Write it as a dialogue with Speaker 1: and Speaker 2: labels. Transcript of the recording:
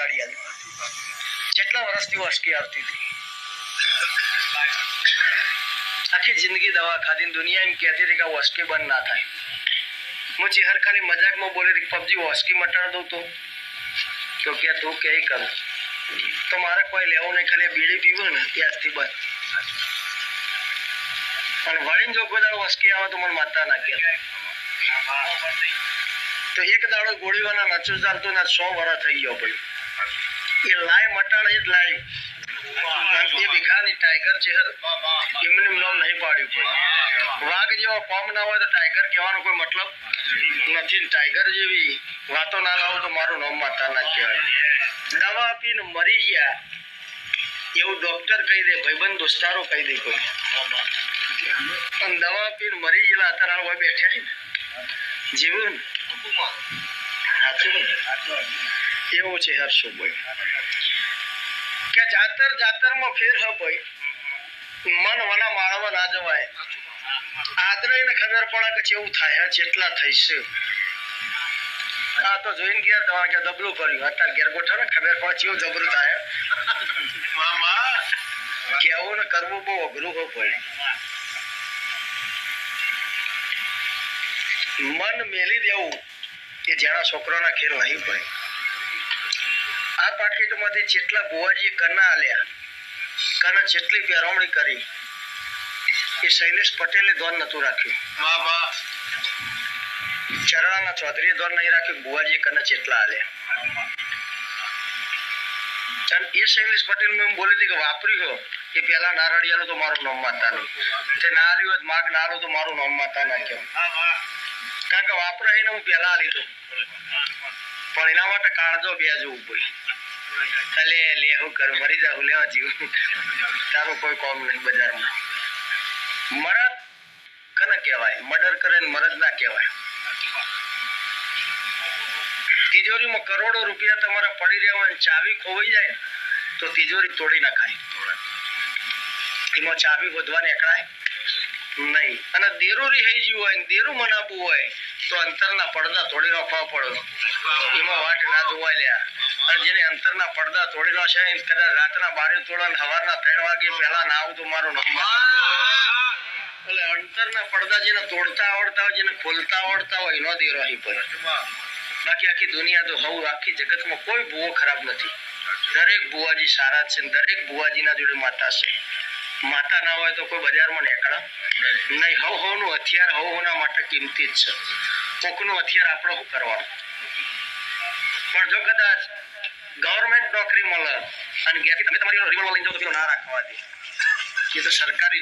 Speaker 1: મટાડી આલી. કેટલા વર્ષથી વસકી આવતી હતી. આખી જિંદગી દવા ખાધી ને દુનિયા એમ કહેતી હતી કે આ વસકી બંધ ના થાય. હું ચિહર ખાલી મજાકમાં બોલી હતી પબજી વસકી મટાડ દઉં તો? તો કે, તું કે કર. તો મારે કોઈ લેવું નહીં, ખાલી બીડી પીવું ને ત્યારથી બંધ અને વળીને જો કોઈ દાડો વસકી આવે તો મને માતા ના કે. તો એક દાડો ગોળીવાના નચું ચાલતો ને સો વર્ષ થઈ ગયો ભાઈ એ લાઈવ મટાડ એ જ લાઈવ એ ભીખાની ટાઈગર ચહેર એમનું નામ નહીં પાડ્યું કોઈ. વાઘ જેવો કોમ ના હોય તો ટાઈગર કહેવાનો કોઈ મતલબ નથી. ટાઈગર જેવી વાતો ના લાવો તો મારું નામ માતા ના કહેવાય. દવા આપીને મરી ગયા. એવું ડોક્ટર કહી દે ભાઈબંધ દોસ્તારો કહી દે કોઈ. અને દવા પીને મરી ગયેલા અત્યારે બેઠ્યા બેઠા છે ને. જીવું સાચું છે હર્ષુભાઈ કે જાતર જાતરમાં ફેર હ ભાઈ મન વના માળવા ના જવાય. આદરય ને ખબર પડે કે કેવું થાય જેટલા થઈશે આ તો જોઈને ઘેર દવા કે દબલું કર્યું અત્યારે ઘેર ગોઠો ને, ખબર પડે કેવું જબરું થાય. કેવું ને કરવું બહુ અઘરું હો પડે મન મેલી દેવું. એ જેના છોકરાના ખેલ નહીં પડે આ પાકીટમાંથી જેટલા બુવાજીએ કના આલ્યા કના જેટલી પેરવણી કરી એ શૈલેષ પટેલે ધોન નતું રાખ્યું. ચરણાના ચૌધરીએ ધોન નહીં રાખ્યું બુવાજીએ કના જેટલા આલ્યા. અને એ શૈલેષ પટેલ મેં બોલી હતી કે વાપર્યું હો કે પેલા નારળિયાનું તો મારું નામ માતા નહીં તે ના આલ્યું માગ ના આલું તો મારું નામ માતા ના કહેવાય કારણ કે વાપરો એને હું પેલા લીધો. પણ એના માટે કાળજો બે જવું પડે. લે લે, હું કરું, મરી જાઉં લેવા જીવ તારું કોઈ કોમ નહીં, બજારમાં. મરદ કને કહેવાય? મર્ડર કરે ને મરદ ના કહેવાય. તિજોરીમાં કરોડો રૂપિયા તમારા પડી રહ્યા હોય ચાવી ખોવાઈ જાય તો તિજોરી તોડી નાખાય. એમાં ચાવી વધવા નીકળાય નહીં. અને દેરું રિહાઈ ગયું હોય દેરું મનાવવું હોય, તો અંતરના પડદા તોડી નાખવા પડે. એમાં વાટ ના જોવા લ્યા. અને જેને અંતરના પડદા તોડી નાખશે કદાચ રાતના બારે તોડે સવારના ત્રણ વાગે પહેલા ના આવું તો મારું નંબર. એટલે અંતરના પડદા જેને તોડતા આવડતા હોય, જેને ખોલતા આવડતા હોય, એનો દેરો અહીં પડે. બાકી આખી દુનિયા તો હવું આખી જગતમાં કોઈ ભૂવો ખરાબ નથી. દરેક ભુવાજી સારા છે દરેક ભુવાજીના જોડે માતા છે. માતા ના હોય તો કોઈ બજારમાં નીકળા. નહીં, હવ હવનું હથિયાર હવ હોના માટે કિંમતી જ છે. કોકનું હથિયાર આપણે શું કરવાનું? પણ જો કદાચ ગવર્મેન્ટ નોકરી મળે અને ગેરથી તમે તમારી રિવોલ્વર લઈને જાઓ તો ના રાખવા એ તો સરકારી